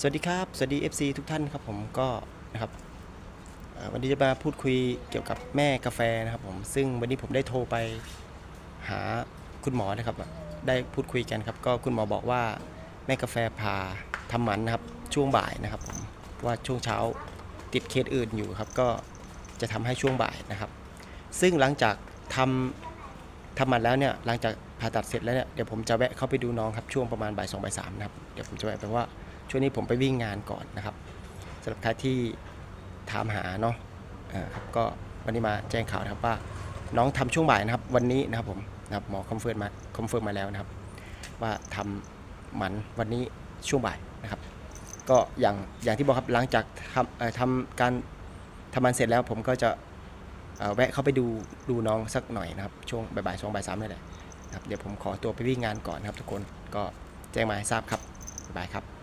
สวัสดีครับ สวัสดี FC ทุกท่านครับผมก็นะครับวันนี้จะมาพูดคุยเกี่ยวกับแม่กาแฟนะครับผมซึ่งวันนี้ผมได้โทรไปหาคุณหมอนะครับ ได้พูดคุยกันครับ ก็คุณหมอบอกว่าแม่กาแฟพาทำหมันนะครับช่วงบ่ายนะครับผมว่าช่วงเช้าติดเคสอื่นอยู่ครับ ก็จะทำให้ช่วงบ่ายนะครับ ซึ่งหลังจากทำทำหมันแล้วเนี่ยหลังจากผ่าตัดเสร็จแล้วเนี่ยเดี๋ยวผมจะแวะเข้าไปดูน้องครับช่วงประมาณบ่ายสองบ่ายสามนะครับเดี๋ยวผมจะแวะไปว่า ช่วงนี้ผมไปวิ่งงานก่อนนะครับสำหรับใครที่ถามหาเนาะครับก็วันนี้มาแจ้งข่าวนะครับว่าน้องทำช่วงบ่ายนะครับ วันนี้นะครับผมนะครับหมอคอนเฟิร์มมาคอนเฟิร์มมาแล้วนะครับ ว่าทำหมันวันนี้ช่วงบ่ายนะครับ ก็อย่างอย่างที่บอกครับหลังจากทำทำการทำมันเสร็จแล้วผมก็จะแวะเข้าไปดูดูน้องสักหน่อยนะครับ ช่วงบ่ายๆสองบ่ายสามนี่แหละครับเดี๋ยวผมขอตัวไปวิ่งงานก่อนนะครับทุกคนก็แจ้งมาให้ทราบครับบ๊ายบายครับ